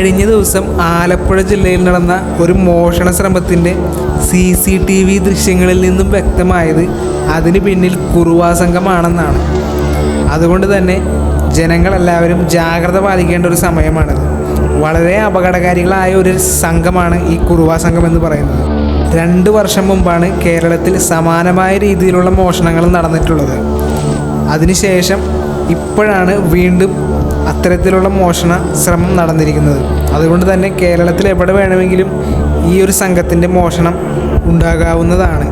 കഴിഞ്ഞ ദിവസം ആലപ്പുഴ ജില്ലയിൽ നടന്ന ഒരു മോഷണ ശ്രമത്തിന്റെ സി സി ടി വി ദൃശ്യങ്ങളിൽ നിന്നും വ്യക്തമായത് അതിന് പിന്നിൽ കുറുവാ സംഘമാണെന്നാണ്. അതുകൊണ്ട് തന്നെ ജനങ്ങളെല്ലാവരും ജാഗ്രത പാലിക്കേണ്ട ഒരു സമയമാണിത്. വളരെ അപകടകാരികളായ ഒരു സംഘമാണ് ഈ കുറുവാ സംഘം എന്ന് പറയുന്നത്. രണ്ട് വർഷം മുമ്പാണ് കേരളത്തിൽ സമാനമായ രീതിയിലുള്ള മോഷണങ്ങൾ നടന്നിട്ടുള്ളത്. അതിനുശേഷം ഇപ്പോഴാണ് വീണ്ടും അത്തരത്തിലുള്ള മോഷണ ശ്രമം നടന്നിരിക്കുന്നത്. അതുകൊണ്ട് തന്നെ കേരളത്തിൽ എവിടെ വേണമെങ്കിലും ഈ ഒരു സംഘത്തിന്റെ മോഷണം ഉണ്ടാകാവുന്നതാണ്.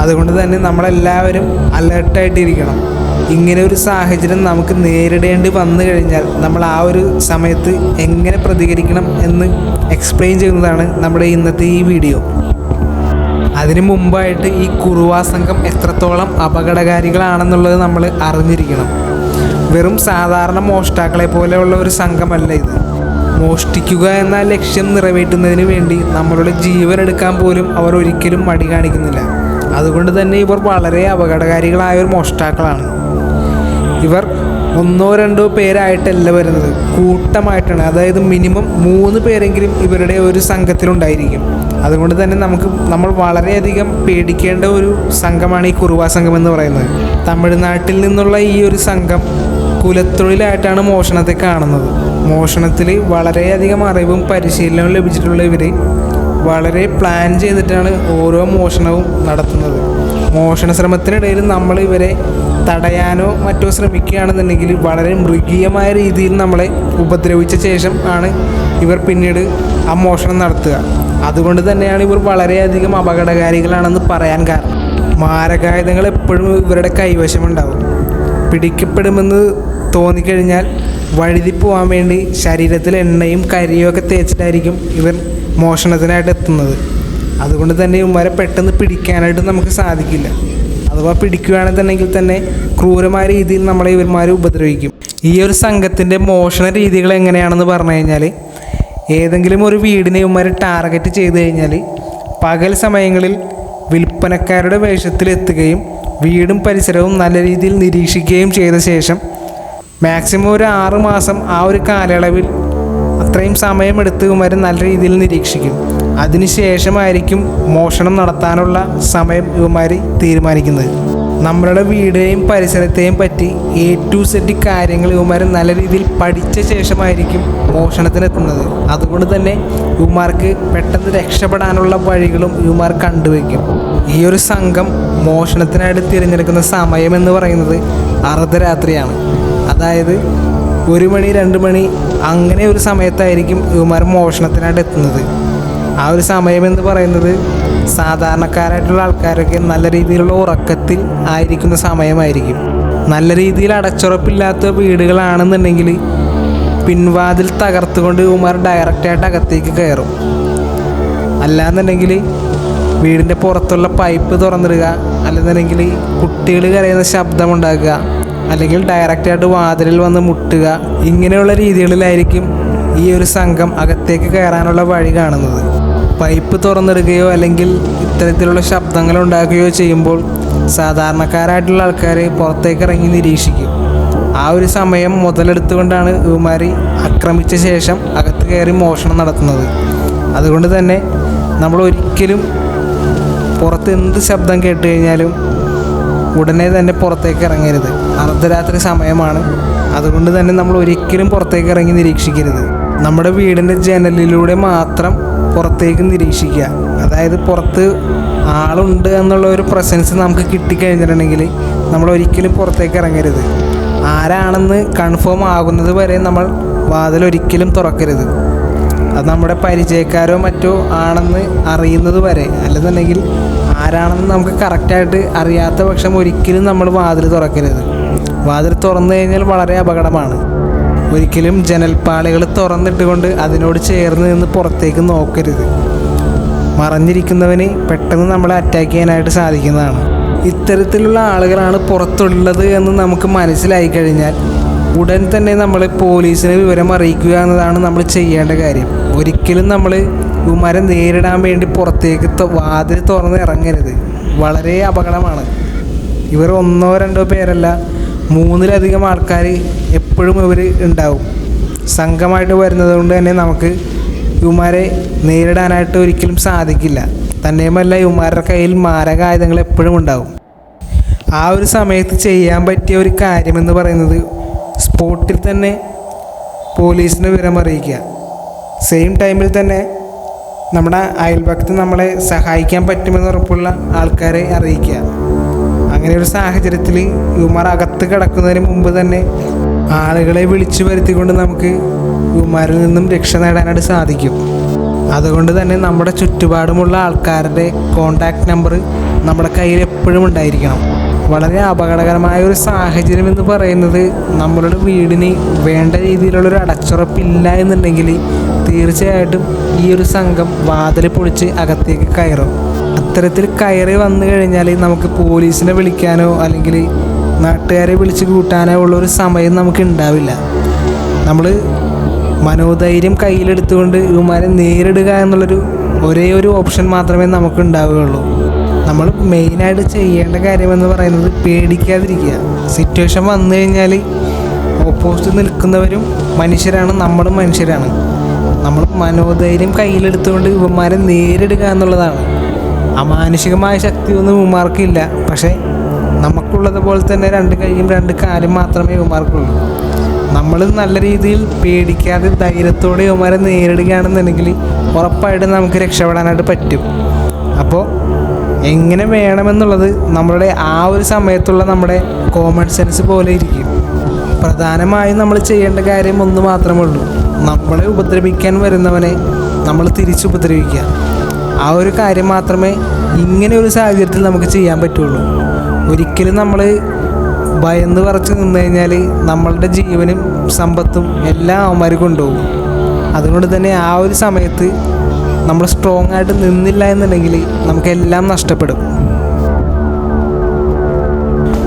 അതുകൊണ്ട് തന്നെ നമ്മളെല്ലാവരും അലേർട്ടായിട്ടിരിക്കണം. ഇങ്ങനെ ഒരു സാഹചര്യം നമുക്ക് നേരിടേണ്ടി വന്നു കഴിഞ്ഞാൽ നമ്മൾ ആ ഒരു സമയത്ത് എങ്ങനെ പ്രതികരിക്കണം എന്ന് എക്സ്പ്ലെയിൻ ചെയ്യുന്നതാണ് നമ്മുടെ ഇന്നത്തെ ഈ വീഡിയോ അതിനു മുമ്പായിട്ട് ഈ കുറുവാ സംഘം എത്രത്തോളം അപകടകാരികളാണെന്നുള്ളത് നമ്മൾ അറിഞ്ഞിരിക്കണം. വെറും സാധാരണ മോഷ്ടാക്കളെ പോലെയുള്ള ഒരു സംഘമല്ല ഇത്. മോഷ്ടിക്കുക എന്ന ലക്ഷ്യം നിറവേറ്റുന്നതിന് വേണ്ടി നമ്മളുടെ ജീവൻ എടുക്കാൻ പോലും അവർ ഒരിക്കലും മടി കാണിക്കുന്നില്ല. അതുകൊണ്ട് തന്നെ ഇവർ വളരെ അപകടകാരികളായ ഒരു മോഷ്ടാക്കളാണ്. ഇവർ ഒന്നോ രണ്ടോ പേരായിട്ടല്ല വരുന്നത്. കൂട്ടമായിട്ടാണ്. അതായത് മിനിമം മൂന്ന് പേരെങ്കിലും ഇവരുടെ ഒരു സംഘത്തിലുണ്ടായിരിക്കും. അതുകൊണ്ട് തന്നെ നമുക്ക് നമ്മൾ വളരെയധികം പേടിക്കേണ്ട ഒരു സംഘമാണ് ഈ കുറുവാ സംഘം എന്ന് പറയുന്നത്. തമിഴ്നാട്ടിൽ നിന്നുള്ള ഈ ഒരു സംഘം കുലത്തൊഴിലായിട്ടാണ് മോഷണത്തെ കാണുന്നത്. മോഷണത്തിൽ വളരെയധികം അറിവും പരിശീലനവും ലഭിച്ചിട്ടുള്ള ഇവർ വളരെ പ്ലാൻ ചെയ്തിട്ടാണ് ഓരോ മോഷണവും നടത്തുന്നത്. മോഷണ ശ്രമത്തിനിടയിൽ നമ്മൾ ഇവരെ തടയാനോ മറ്റോ ശ്രമിക്കുകയാണെന്നുണ്ടെങ്കിൽ വളരെ മൃഗീയമായ രീതിയിൽ നമ്മളെ ഉപദ്രവിച്ച ശേഷം ആണ് ഇവർ പിന്നീട് ആ മോഷണം നടത്തുക. അതുകൊണ്ട് തന്നെയാണ് ഇവർ വളരെയധികം അപകടകാരികളാണെന്ന് പറയാൻ കാരണം. മാരകായുധങ്ങൾ എപ്പോഴും ഇവരുടെ കൈവശമുണ്ടാവും പിടിക്കപ്പെടുമെന്ന് തോന്നിക്കഴിഞ്ഞാൽ വഴുതി പോകാൻ വേണ്ടി ശരീരത്തിൽ എണ്ണയും കരിയും ഒക്കെ തേച്ചിട്ടായിരിക്കും ഇവർ മോഷണത്തിനായിട്ട് എത്തുന്നത്. അതുകൊണ്ട് തന്നെ ഇവരെ പെട്ടെന്ന് പിടിക്കാനായിട്ട് നമുക്ക് സാധിക്കില്ല. അഥവാ പിടിക്കുകയാണെന്നുണ്ടെങ്കിൽ തന്നെ ക്രൂരമായ രീതിയിൽ നമ്മളെ ഇവന്മാർ ഉപദ്രവിക്കും. ഈ ഒരു സംഘത്തിന്റെ മോഷണ രീതികൾ എങ്ങനെയാണെന്ന് പറഞ്ഞു കഴിഞ്ഞാൽ ഏതെങ്കിലും ഒരു വീടിനെ ഇവന്മാർ ടാർഗറ്റ് ചെയ്ത് കഴിഞ്ഞാൽ പകൽ സമയങ്ങളിൽ വിൽപ്പനക്കാരുടെ വേഷത്തിൽ എത്തുകയും വീടും പരിസരവും നല്ല രീതിയിൽ നിരീക്ഷിക്കുകയും ചെയ്ത ശേഷം മാക്സിമം ഒരു ആറ് മാസം ആ ഒരു കാലയളവിൽ അത്രയും സമയമെടുത്ത് കുമാരൻ നല്ല രീതിയിൽ നിരീക്ഷിക്കും. അതിനുശേഷമായിരിക്കും മോഷണം നടത്താനുള്ള സമയം ഇവന്മാർ തീരുമാനിക്കുന്നത്. നമ്മളുടെ വീടിനെയും പരിസരത്തെയും പറ്റി എ ടു സെറ്റ് കാര്യങ്ങൾ ഇവന്മാർ നല്ല രീതിയിൽ പഠിച്ച ശേഷമായിരിക്കും മോഷണത്തിനെത്തുന്നത് അതുകൊണ്ട് തന്നെ ഇവന്മാർക്ക് പെട്ടെന്ന് രക്ഷപ്പെടാനുള്ള വഴികളും ഇവന്മാർ കണ്ടുവയ്ക്കും. ഈ ഒരു സംഘം മോഷണത്തിനായിട്ട് തിരഞ്ഞെടുക്കുന്ന സമയം എന്ന് പറയുന്നത് അർദ്ധരാത്രിയാണ്. അതായത് ഒരു മണി രണ്ട് മണി അങ്ങനെ ഒരു സമയത്തായിരിക്കും ഇവന്മാർ മോഷണത്തിനായിട്ട് എത്തുന്നത്. ആ ഒരു സമയം എന്ന് പറയുന്നത് സാധാരണക്കാരായിട്ടുള്ള ആൾക്കാരൊക്കെ നല്ല രീതിയിലുള്ള ഉറക്കത്തിൽ ആയിരിക്കുന്ന സമയമായിരിക്കും. നല്ല രീതിയിൽ അടച്ചുറപ്പില്ലാത്ത വീടുകളാണെന്നുണ്ടെങ്കിൽ പിൻവാതിൽ തകർത്തുകൊണ്ട് ഉമാർ ഡയറക്റ്റായിട്ട് അകത്തേക്ക് കയറും. അല്ലാന്നുണ്ടെങ്കിൽ വീടിന്റെ പുറത്തുള്ള പൈപ്പ് തുറന്നിടുക അല്ലെന്നുണ്ടെങ്കിൽ കുട്ടികൾ കരയുന്ന ശബ്ദമുണ്ടാക്കുക അല്ലെങ്കിൽ ഡയറക്റ്റായിട്ട് വാതിലിൽ വന്ന് മുട്ടുക ഇങ്ങനെയുള്ള രീതികളിലായിരിക്കും ഈ ഒരു സംഘം അകത്തേക്ക് കയറാനുള്ള വഴി കാണുന്നത്. പൈപ്പ് തുറന്നിടുകയോ അല്ലെങ്കിൽ ഇത്തരത്തിലുള്ള ശബ്ദങ്ങൾ ഉണ്ടാക്കുകയോ ചെയ്യുമ്പോൾ സാധാരണക്കാരായിട്ടുള്ള ആൾക്കാർ പുറത്തേക്ക് ഇറങ്ങി നിരീക്ഷിക്കും. ആ ഒരു സമയം മുതലെടുത്തുകൊണ്ടാണ് ഇവമാരി ആക്രമിച്ച ശേഷം അകത്ത് കയറി മോഷണം നടത്തുന്നത്. അതുകൊണ്ട് തന്നെ നമ്മൾ ഒരിക്കലും പുറത്ത് എന്ത് ശബ്ദം കേട്ട് കഴിഞ്ഞാലും ഉടനെ തന്നെ പുറത്തേക്ക് ഇറങ്ങരുത്. അർദ്ധരാത്രി സമയമാണ്. അതുകൊണ്ട് തന്നെ നമ്മൾ ഒരിക്കലും പുറത്തേക്ക് ഇറങ്ങി നിരീക്ഷിക്കരുത്. നമ്മുടെ വീടിന്റെ ജനലിലൂടെ മാത്രം പുറത്തേക്ക് നിരീക്ഷിക്കുക. അതായത് പുറത്ത് ആളുണ്ട് എന്നുള്ള ഒരു പ്രസൻസ് നമുക്ക് കിട്ടിക്കഴിഞ്ഞിട്ടുണ്ടെങ്കിൽ നമ്മൾ ഒരിക്കലും പുറത്തേക്ക് ഇറങ്ങരുത്. ആരാണെന്ന് കൺഫേം ആകുന്നത് വരെ നമ്മൾ വാതിൽ ഒരിക്കലും തുറക്കരുത്. അത് നമ്മുടെ പരിചയക്കാരോ മറ്റോ ആണെന്ന് അറിയുന്നത് വരെ. അല്ലെന്നുണ്ടെങ്കിൽ ആരാണെന്ന് നമുക്ക് കറക്റ്റായിട്ട് അറിയാത്ത പക്ഷം ഒരിക്കലും നമ്മൾ വാതിൽ തുറക്കരുത്. വാതിൽ തുറന്നു കഴിഞ്ഞാൽ വളരെ അപകടമാണ്. ഒരിക്കലും ജനൽപ്പാളികൾ തുറന്നിട്ടുകൊണ്ട് അതിനോട് ചേർന്ന് നിന്ന് പുറത്തേക്ക് നോക്കരുത്. മറഞ്ഞിരിക്കുന്നവന് പെട്ടെന്ന് നമ്മളെ അറ്റാക്ക് ചെയ്യാനായിട്ട് സാധിക്കുന്നതാണ്. ഇത്തരത്തിലുള്ള ആളുകളാണ് പുറത്തുള്ളത് എന്ന് നമുക്ക് മനസ്സിലായി കഴിഞ്ഞാൽ ഉടൻ തന്നെ നമ്മൾ പോലീസിനെ വിവരം അറിയിക്കുക എന്നതാണ് നമ്മൾ ചെയ്യേണ്ട കാര്യം. ഒരിക്കലും നമ്മൾ ഇവന്മാരെ നേരിടാൻ വേണ്ടി പുറത്തേക്ക് വാതിൽ തുറന്ന് ഇറങ്ങരുത്. വളരെ അപകടമാണ്. ഇവർ ഒന്നോ രണ്ടോ പേരല്ല മൂന്നിലധികം ആൾക്കാർ എപ്പോഴും ഇവർ ഉണ്ടാവും. സംഘമായിട്ട് വരുന്നത് കൊണ്ട് തന്നെ നമുക്ക് ഇവന്മാരെ നേരിടാനായിട്ട് ഒരിക്കലും സാധിക്കില്ല. തന്നെയുമല്ല ഇവന്മാരുടെ കയ്യിൽ മാരകായുധങ്ങൾ എപ്പോഴും ഉണ്ടാവും. ആ ഒരു സമയത്ത് ചെയ്യാൻ പറ്റിയ ഒരു കാര്യമെന്ന് പറയുന്നത് സ്പോട്ടിൽ തന്നെ പോലീസിന് വിവരം അറിയിക്കുക. സെയിം ടൈമിൽ തന്നെ നമ്മുടെ അയൽപക്കത്ത് നമ്മളെ സഹായിക്കാൻ പറ്റുമെന്ന് ഉറപ്പുള്ള ആൾക്കാരെ അറിയിക്കുക. അങ്ങനെ ഒരു സാഹചര്യത്തിൽ ഇവന്മാർ അകത്ത് കിടക്കുന്നതിന് മുമ്പ് തന്നെ ആളുകളെ വിളിച്ചു വരുത്തിക്കൊണ്ട് നമുക്ക് ഇവന്മാരിൽ നിന്നും രക്ഷ നേടാനായിട്ട് സാധിക്കും. അതുകൊണ്ട് തന്നെ നമ്മുടെ ചുറ്റുപാടുമുള്ള ആൾക്കാരുടെ കോണ്ടാക്ട് നമ്പർ നമ്മുടെ കയ്യിൽ എപ്പോഴും ഉണ്ടായിരിക്കണം. വളരെ അപകടകരമായ ഒരു സാഹചര്യം എന്ന് പറയുന്നത് നമ്മളുടെ വീടിന് വേണ്ട രീതിയിലുള്ളൊരു അടച്ചുറപ്പില്ല എന്നുണ്ടെങ്കിൽ തീർച്ചയായിട്ടും ഈ ഒരു സംഘം വാതിൽ പൊളിച്ച് അകത്തേക്ക് കയറും. അത്തരത്തിൽ കയറി വന്നു കഴിഞ്ഞാൽ നമുക്ക് പോലീസിനെ വിളിക്കാനോ അല്ലെങ്കിൽ നാട്ടുകാരെ വിളിച്ച് കൂട്ടാനോ ഉള്ളൊരു സമയം നമുക്ക് ഉണ്ടാവില്ല. നമ്മൾ മനോധൈര്യം കയ്യിലെടുത്തുകൊണ്ട് ഇവന്മാരെ നേരിടുക എന്നുള്ളൊരു ഒരേ ഒരു ഓപ്ഷൻ മാത്രമേ നമുക്ക് ഉണ്ടാവുകയുള്ളൂ. നമ്മൾ മെയിനായിട്ട് ചെയ്യേണ്ട കാര്യമെന്ന് പറയുന്നത് പേടിക്കാതിരിക്കുക. സിറ്റുവേഷൻ വന്നു കഴിഞ്ഞാൽ ഓപ്പോസിറ്റ് നിൽക്കുന്നവരും മനുഷ്യരാണ് നമ്മളും മനുഷ്യരാണ്. നമ്മൾ മനോധൈര്യം കയ്യിലെടുത്തുകൊണ്ട് ഇവന്മാരെ നേരിടുക എന്നുള്ളതാണ്. അമാനുഷികമായ ശക്തിയൊന്നും ഇവന്മാർക്കില്ല. പക്ഷേ നമുക്കുള്ളതുപോലെ തന്നെ രണ്ട് കൈയും രണ്ട് കാലും മാത്രമേ ഇവന്മാർക്കുള്ളൂ. നമ്മൾ നല്ല രീതിയിൽ പേടിക്കാതെ ധൈര്യത്തോടെ ഇവന്മാരെ നേരിടുകയാണെന്നുണ്ടെങ്കിൽ ഉറപ്പായിട്ടും നമുക്ക് രക്ഷപ്പെടാനായിട്ട് പറ്റും. അപ്പോൾ എങ്ങനെ വേണമെന്നുള്ളത് നമ്മളുടെ ആ ഒരു സമയത്തുള്ള നമ്മുടെ കോമൺ സെൻസ് പോലെ ഇരിക്കും. പ്രധാനമായും നമ്മൾ ചെയ്യേണ്ട കാര്യം ഒന്ന് മാത്രമേ ഉള്ളൂ. നമ്മളെ ഉപദ്രവിക്കാൻ വരുന്നവനെ നമ്മൾ തിരിച്ചുപദ്രവിക്കുക. ആ ഒരു കാര്യം മാത്രമേ ഇങ്ങനെ ഒരു സാഹചര്യത്തിൽ നമുക്ക് ചെയ്യാൻ പറ്റുള്ളൂ. ഒരിക്കലും നമ്മൾ ഭയന്ന് പറച്ച് നിന്ന് കഴിഞ്ഞാൽ നമ്മളുടെ ജീവനും സമ്പത്തും എല്ലാം അവന്മാർ കൊണ്ടുപോകും. അതുകൊണ്ട് തന്നെ ആ ഒരു സമയത്ത് നമ്മൾ സ്ട്രോങ് ആയിട്ട് നിന്നില്ല എന്നുണ്ടെങ്കിൽ നമുക്കെല്ലാം നഷ്ടപ്പെടും.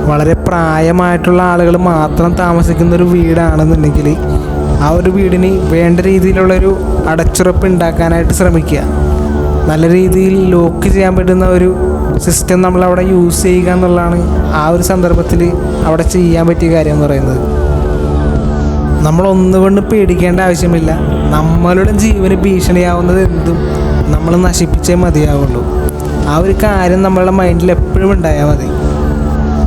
വളരെ പ്രായമായിട്ടുള്ള ആളുകൾ മാത്രം താമസിക്കുന്ന ഒരു വീടാണെന്നുണ്ടെങ്കിൽ ആ ഒരു വീടിന് വേണ്ട രീതിയിലുള്ളൊരു അടച്ചുറപ്പ് ഉണ്ടാക്കാനായിട്ട് ശ്രമിക്കുക. നല്ല രീതിയിൽ ലോക്ക് ചെയ്യാൻ പറ്റുന്ന ഒരു സിസ്റ്റം നമ്മൾ അവിടെ യൂസ് ചെയ്യുക എന്നുള്ളതാണ് ആ ഒരു സന്ദർഭത്തിൽ അവിടെ ചെയ്യാൻ പറ്റിയ കാര്യം എന്ന് പറയുന്നത്. നമ്മൾ ഒന്നുകൊണ്ട് പേടിക്കേണ്ട ആവശ്യമില്ല. നമ്മളുടെ ജീവന് ഭീഷണിയാവുന്നത് എന്തും നമ്മൾ നശിപ്പിച്ചേ മതിയാവുള്ളൂ. ആ ഒരു കാര്യം നമ്മളുടെ മൈൻഡിൽ എപ്പോഴും ഉണ്ടായാൽ മതി.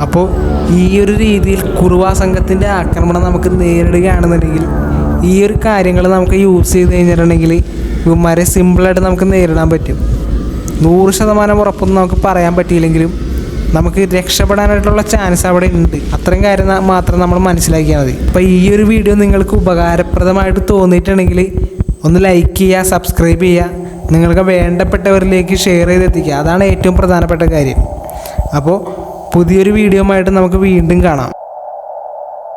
അപ്പോൾ ഈ ഒരു രീതിയിൽ കുറുവാ സംഘത്തിന്റെ ആക്രമണം നമുക്ക് നേരിടുകയാണെന്നുണ്ടെങ്കിൽ ഈ ഒരു കാര്യങ്ങൾ നമുക്ക് യൂസ് ചെയ്ത് കഴിഞ്ഞിട്ടുണ്ടെങ്കിൽ ഇവന്മാരെ സിമ്പിളായിട്ട് നമുക്ക് നേരിടാൻ പറ്റും. നൂറ് ശതമാനം ഉറപ്പൊന്നും നമുക്ക് പറയാൻ പറ്റിയില്ലെങ്കിലും നമുക്ക് രക്ഷപ്പെടാനായിട്ടുള്ള ചാൻസ് അവിടെ ഉണ്ട്. അത്രയും കാര്യം മാത്രം നമ്മൾ മനസ്സിലാക്കിയാൽ മതി. അപ്പോൾ ഈ ഒരു വീഡിയോ നിങ്ങൾക്ക് ഉപകാരപ്രദമായിട്ട് തോന്നിയിട്ടുണ്ടെങ്കിൽ ഒന്ന് ലൈക്ക് ചെയ്യുക സബ്സ്ക്രൈബ് ചെയ്യുക നിങ്ങൾക്ക് വേണ്ടപ്പെട്ടവരിലേക്ക് ഷെയർ ചെയ്തെത്തിക്കുക. അതാണ് ഏറ്റവും പ്രധാനപ്പെട്ട കാര്യം. അപ്പോൾ പുതിയൊരു വീഡിയോ ആയിട്ട് നമുക്ക് വീണ്ടും കാണാം.